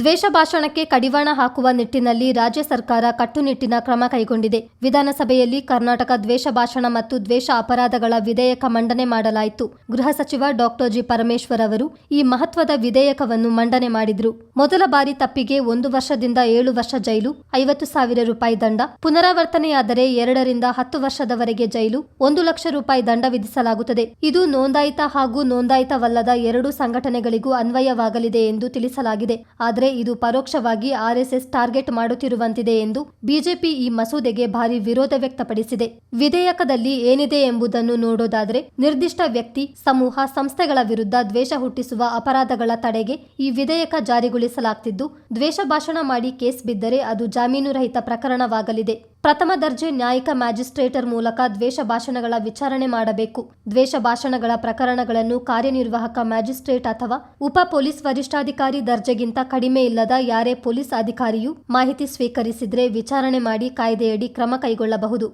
ದ್ವೇಷ ಭಾಷಣಕ್ಕೆ ಕಡಿವಾಣ ಹಾಕುವ ನಿಟ್ಟಿನಲ್ಲಿ ರಾಜ್ಯ ಸರ್ಕಾರ ಕಟ್ಟುನಿಟ್ಟಿನ ಕ್ರಮ ಕೈಗೊಂಡಿದೆ. ವಿಧಾನಸಭೆಯಲ್ಲಿ ಕರ್ನಾಟಕ ದ್ವೇಷ ಭಾಷಣ ಮತ್ತು ದ್ವೇಷ ಅಪರಾಧಗಳ ವಿಧೇಯಕ ಮಂಡನೆ ಮಾಡಲಾಯಿತು. ಗೃಹ ಸಚಿವ ಡಾಕ್ಟರ್ ಜಿ. ಪರಮೇಶ್ವರ್ ಅವರು ಈ ಮಹತ್ವದ ವಿಧೇಯಕವನ್ನು ಮಂಡನೆ ಮಾಡಿದ್ರು. ಮೊದಲ ಬಾರಿ ತಪ್ಪಿಗೆ ಒಂದು ವರ್ಷದಿಂದ ಏಳು ವರ್ಷ ಜೈಲು, ಐವತ್ತು ಸಾವಿರ ರೂಪಾಯಿ ದಂಡ, ಪುನರಾವರ್ತನೆಯಾದರೆ ಎರಡರಿಂದ ಹತ್ತು ವರ್ಷದವರೆಗೆ ಜೈಲು, ಒಂದು ಲಕ್ಷ ರೂಪಾಯಿ ದಂಡ ವಿಧಿಸಲಾಗುತ್ತದೆ. ಇದು ನೋಂದಾಯಿತ ಹಾಗೂ ನೋಂದಾಯಿತವಲ್ಲದ ಎರಡೂ ಸಂಘಟನೆಗಳಿಗೂ ಅನ್ವಯವಾಗಲಿದೆ ಎಂದು ತಿಳಿಸಲಾಗಿದೆ. ಆದರೆ ಇದು ಪರೋಕ್ಷವಾಗಿ ಆರ್ಎಸ್ಎಸ್ ಟಾರ್ಗೆಟ್ ಮಾಡುತ್ತಿರುವಂತಿದೆ ಎಂದು ಬಿಜೆಪಿ ಈ ಮಸೂದೆಗೆ ಭಾರಿ ವಿರೋಧ ವ್ಯಕ್ತಪಡಿಸಿದೆ. ವಿಧೇಯಕದಲ್ಲಿ ಏನಿದೆ ಎಂಬುದನ್ನು ನೋಡೋದಾದ್ರೆ ನಿರ್ದಿಷ್ಟ ವ್ಯಕ್ತಿ, ಸಮೂಹ, ಸಂಸ್ಥೆಗಳ ವಿರುದ್ಧ ದ್ವೇಷ ಹುಟ್ಟಿಸುವ ಅಪರಾಧಗಳ ತಡೆಗೆ ಈ ವಿಧೇಯಕ ಜಾರಿಗೊಳಿಸಲಾಗ್ತಿದ್ದು, ದ್ವೇಷ ಭಾಷಣ ಮಾಡಿ ಕೇಸ್ ಬಿದ್ದರೆ ಅದು ಜಾಮೀನು ರಹಿತ ಪ್ರಕರಣವಾಗಲಿದೆ. ಪ್ರಥಮ ದರ್ಜೆ ನ್ಯಾಯಿಕ ಮ್ಯಾಜಿಸ್ಟ್ರೇಟರ್ ಮೂಲಕ ದ್ವೇಷ ಭಾಷಣಗಳ ವಿಚಾರಣೆ ಮಾಡಬೇಕು. ದ್ವೇಷ ಭಾಷಣಗಳ ಪ್ರಕರಣಗಳನ್ನು ಕಾರ್ಯನಿರ್ವಾಹಕ ಮ್ಯಾಜಿಸ್ಟ್ರೇಟ್ ಅಥವಾ ಉಪ ಪೊಲೀಸ್ ವರಿಷ್ಠಾಧಿಕಾರಿ ದರ್ಜೆಗಿಂತ ಕಡಿಮೆ ಇಲ್ಲದ ಯಾರೇ ಪೊಲೀಸ್ ಅಧಿಕಾರಿಯು ಮಾಹಿತಿ ಸ್ವೀಕರಿಸಿದ್ರೆ ವಿಚಾರಣೆ ಮಾಡಿ ಕಾಯ್ದೆಯಡಿ ಕ್ರಮ ಕೈಗೊಳ್ಳಬಹುದು.